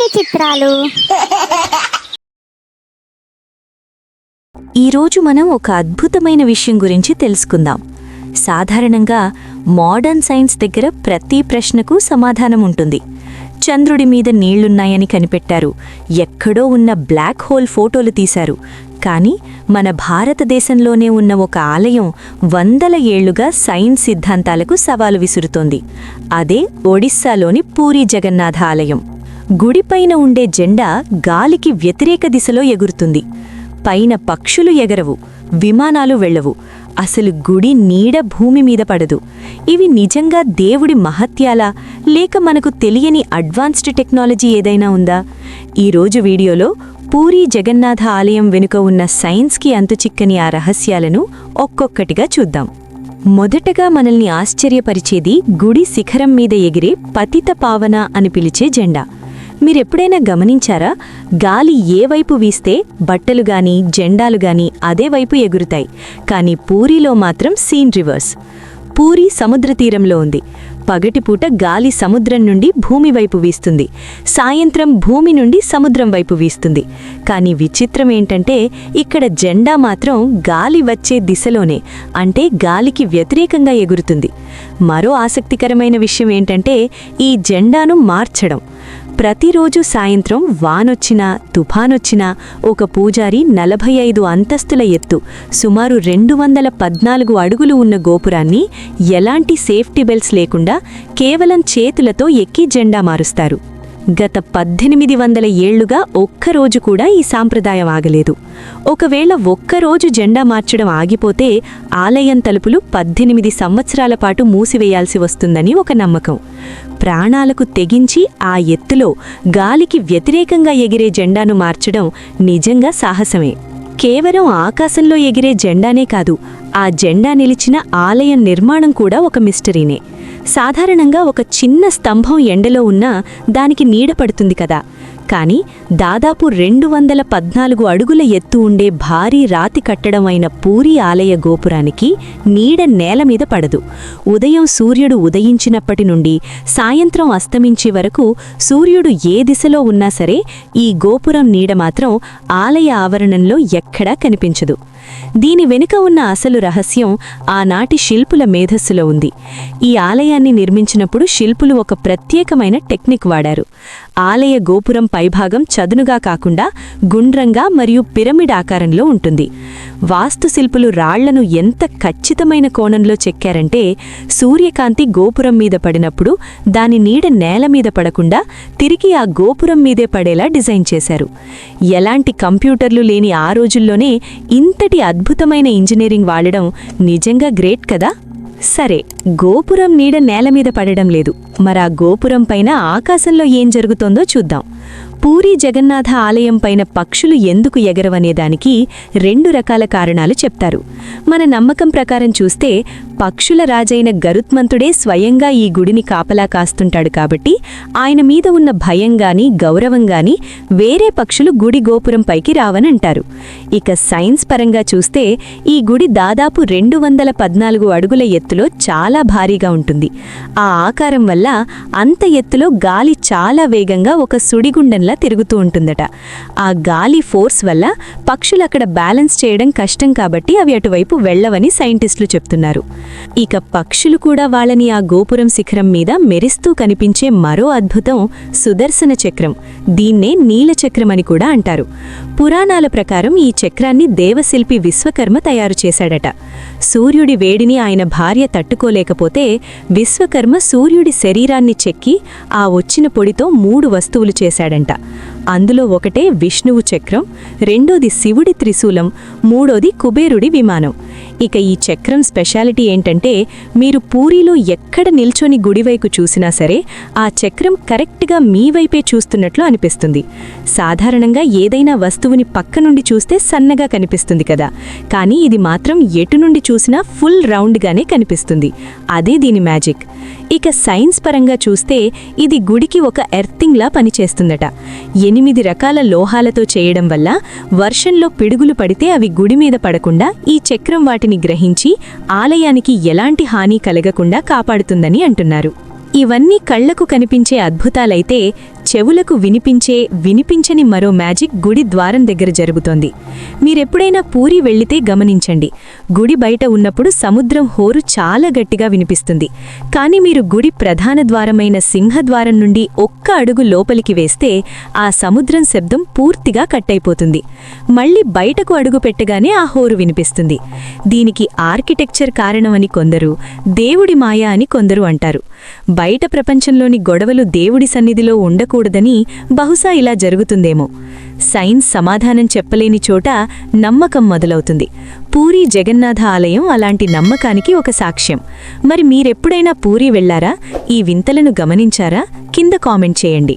ఎన్ని చిత్రాలు? ఈరోజు మనం ఒక అద్భుతమైన విషయం గురించి తెలుసుకుందాం. సాధారణంగా మోడర్న్ సైన్స్ దగ్గర ప్రతి ప్రశ్నకు సమాధానం ఉంటుంది. చంద్రుడి మీద నీళ్ళున్నాయని కనిపెట్టారు. ఎక్కడో ఉన్న బ్లాక్ హోల్ ఫోటోలు తీశారు. కానీ మన భారతదేశంలోనే ఉన్న ఒక ఆలయం వందల ఏళ్ళుగా సైన్స్ సిద్ధాంతాలకు సవాలు విసురుతోంది. అదే ఒడిస్సాలోని పూరి జగన్నాథ ఆలయం. గుడిపైన ఉండే జెండా గాలికి వ్యతిరేక దిశలో ఎగురుతుంది. పైన పక్షులు ఎగరవు విమానాలు వెళ్ళవు. అసలు గుడి నీడ భూమి మీద పడదు. ఇవి నిజంగా దేవుడి మహత్యాలా? లేక మనకు తెలియని అడ్వాన్స్డ్ టెక్నాలజీ ఏదైనా ఉందా? ఈరోజు వీడియోలో పూరీ జగన్నాథ ఆలయం వెనుక ఉన్న సైన్స్కి అంతుచిక్కని ఆ రహస్యాలను ఒక్కొక్కటిగా చూద్దాం. మొదటగా మనల్ని ఆశ్చర్యపరిచేది గుడి శిఖరం మీద ఎగిరే పతిత పావన అని పిలిచే జెండా. మీరెప్పుడైనా గమనించారా? గాలి ఏ వైపు వీస్తే బట్టలు గాని జెండాలు గాని అదే వైపు ఎగురుతాయి. కానీ పూరిలో మాత్రం సీన్ రివర్స్. పూరి సముద్ర తీరంలో ఉంది. పగటిపూట గాలి సముద్రం నుండి భూమి వైపు వీస్తుంది. సాయంత్రం భూమి నుండి సముద్రం వైపు వీస్తుంది. కానీ విచిత్రం ఏంటంటే ఇక్కడ జెండా మాత్రం గాలి వచ్చే దిశలోనే అంటే గాలికి వ్యతిరేకంగా ఎగురుతుంది. మరో ఆసక్తికరమైన విషయం ఏంటంటే ఈ జెండాను మార్చడం. ప్రతిరోజు సాయంత్రం వానొచ్చినా తుఫానొచ్చినా ఒక పూజారి నలభై ఐదు అంతస్తుల ఎత్తు సుమారు రెండు వందల పద్నాలుగు అడుగులు ఉన్న గోపురాన్ని ఎలాంటి సేఫ్టీ బెల్ట్స్ లేకుండా కేవలం చేతులతో ఎక్కి జెండా మారుస్తారు. గత పద్దెనిమిది వందల ఏళ్ళుగా ఒక్కరోజు కూడా ఈ సాంప్రదాయం ఆగలేదు. ఒకవేళ ఒక్కరోజు జెండా మార్చడం ఆగిపోతే ఆలయం తలుపులు పద్దెనిమిది సంవత్సరాల పాటు మూసివేయాల్సి వస్తుందని ఒక నమ్మకం. ప్రాణాలకు తెగించి ఆ ఎత్తులో గాలికి వ్యతిరేకంగా ఎగిరే జెండాను మార్చడం నిజంగా సాహసమే. కేవలం ఆకాశంలో ఎగిరే జెండానే కాదు ఆ జెండా నిలిచిన ఆలయం నిర్మాణం కూడా ఒక మిస్టరీనే. సాధారణంగా ఒక చిన్న స్తంభం ఎండలో ఉన్నా దానికి నీడ పడుతుంది కదా. కానీ దాదాపు రెండు వందల పద్నాలుగు అడుగుల ఎత్తు ఉండే భారీ రాతి కట్టడం అయిన పూరి ఆలయ గోపురానికి నీడ నేల మీద పడదు. ఉదయం సూర్యుడు ఉదయించినప్పటి నుండి సాయంత్రం అస్తమించే వరకు సూర్యుడు ఏ దిశలో ఉన్నా సరే ఈ గోపురం నీడ మాత్రం ఆలయ ఆవరణంలో ఎక్కడా కనిపించదు. దీని వెనుక ఉన్న అసలు రహస్యం ఆనాటి శిల్పుల మేధస్సులో ఉంది. ఈ ఆలయాన్ని నిర్మించినప్పుడు శిల్పులు ఒక ప్రత్యేకమైన టెక్నిక్ వాడారు. ఆలయ గోపురం పైభాగం చదునుగా కాకుండా గుండ్రంగా మరియు పిరమిడ్ ఆకారంలో ఉంటుంది. వాస్తుశిల్పులు రాళ్ళను ఎంత ఖచ్చితమైన కోణంలో చెక్కారంటే సూర్యకాంతి గోపురం మీద పడినప్పుడు దాని నీడ నేల మీద పడకుండా తిరిగి ఆ గోపురం మీదే పడేలా డిజైన్ చేశారు. ఎలాంటి కంప్యూటర్లు లేని ఆ రోజుల్లోనే ఇంతటి అద్భుతమైన ఇంజనీరింగ్ వాడడం నిజంగా గ్రేట్ కదా? సరే గోపురం నీడ నేల మీద పడడం లేదు. మరా గోపురం పైన ఆకాశంలో ఏం జరుగుతోందో చూద్దాం. పూరీ జగన్నాథ ఆలయం పైన పక్షులు ఎందుకు ఎగరవనేదానికి రెండు రకాల కారణాలు చెప్తారు. మన నమ్మకం ప్రకారం చూస్తే పక్షుల రాజైన గరుత్మంతుడే స్వయంగా ఈ గుడిని కాపలా కాస్తుంటాడు కాబట్టి ఆయన మీద ఉన్న భయంగాని గౌరవంగాని వేరే పక్షులు గుడి గోపురం పైకి రావనంటారు. ఇక సైన్స్ పరంగా చూస్తే ఈ గుడి దాదాపు రెండు వందల పద్నాలుగు అడుగుల ఎత్తులో చాలా భారీగా ఉంటుంది. ఆ ఆకారం వల్ల అంత ఎత్తులో గాలి చాలా వేగంగా ఒక సుడిగుండంలా తిరుగుతూ ఉంటుందట. ఆ గాలి ఫోర్స్ వల్ల పక్షులు అక్కడ బ్యాలెన్స్ చేయడం కష్టం కాబట్టి అవి అటువైపు వెళ్ళవని సైంటిస్టులు చెప్తున్నారు. ఇక పక్షులు కూడా వాళ్ళని ఆ గోపురం శిఖరం మీద మెరిస్తూ కనిపించే మరో అద్భుతం సుదర్శన చక్రం. దీన్నే నీలచక్రం అని కూడా అంటారు. పురాణాల ప్రకారం ఈ చక్రాన్ని దేవశిల్పి విశ్వకర్మ తయారు చేశాడట. సూర్యుడి వేడిని ఆయన భార్య తట్టుకోలేకపోతే విశ్వకర్మ సూర్యుడి శరీరాన్ని చెక్కి ఆ వచ్చిన పొడితో మూడు వస్తువులు చేశాడంట. అందులో ఒకటే విష్ణువు చక్రం రెండోది శివుడి త్రిశూలం మూడోది కుబేరుడి విమానం. ఇక ఈ చక్రం స్పెషాలిటీ ఏంటంటే మీరు పూరిలో ఎక్కడ నిల్చొని గుడివైపు చూసినా సరే ఆ చక్రం కరెక్ట్గా మీ వైపే చూస్తున్నట్లు అనిపిస్తుంది. సాధారణంగా ఏదైనా వస్తువుని పక్క నుండి చూస్తే సన్నగా కనిపిస్తుంది కదా. కానీ ఇది మాత్రం ఎటు నుండి చూసినా ఫుల్ రౌండ్గానే కనిపిస్తుంది. అదే దీని మ్యాజిక్. ఇక సైన్స్ పరంగా చూస్తే ఇది గుడికి ఒక ఎర్తింగ్లా పనిచేస్తుందట. ఎనిమిది రకాల లోహాలతో చేయడం వల్ల వర్షంలో పిడుగులు పడితే అవి గుడి మీద పడకుండా ఈ చక్రం వాటిని గ్రహించి ఆలయానికి ఎలాంటి హాని కలగకుండా కాపాడుతుందని అంటున్నారు. ఇవన్నీ కళ్ళకు కనిపించే అద్భుతాలైతే చెవులకు వినిపించే వినిపించని మరో మ్యాజిక్ గుడి ద్వారం దగ్గర జరుగుతోంది. మీరెప్పుడైనా పూరి వెళ్ళితే గమనించండి. గుడి బయట ఉన్నప్పుడు సముద్రం హోరు చాలా గట్టిగా వినిపిస్తుంది. కానీ మీరు గుడి ప్రధాన ద్వారమైన సింహద్వారం నుండి ఒక్క అడుగు లోపలికి వేస్తే ఆ సముద్రం శబ్దం పూర్తిగా కట్టయిపోతుంది. మళ్ళీ బయటకు అడుగు పెట్టగానే ఆ హోరు వినిపిస్తుంది. దీనికి ఆర్కిటెక్చర్ కారణమని కొందరు దేవుడి మాయ అని కొందరు అంటారు. బయట ప్రపంచంలోని గొడవలు దేవుడి సన్నిధిలో ఉండకూడదని బహుశా ఇలా జరుగుతుందేమో. సైన్స్ సమాధానం చెప్పలేని చోట నమ్మకం మొదలవుతుంది. పూరి జగన్నాథ ఆలయం అలాంటి నమ్మకానికి ఒక సాక్ష్యం. మరి మీరెప్పుడైనా పూరి వెళ్ళారా ఈ వింతలను గమనించారా? కింద కామెంట్ చేయండి.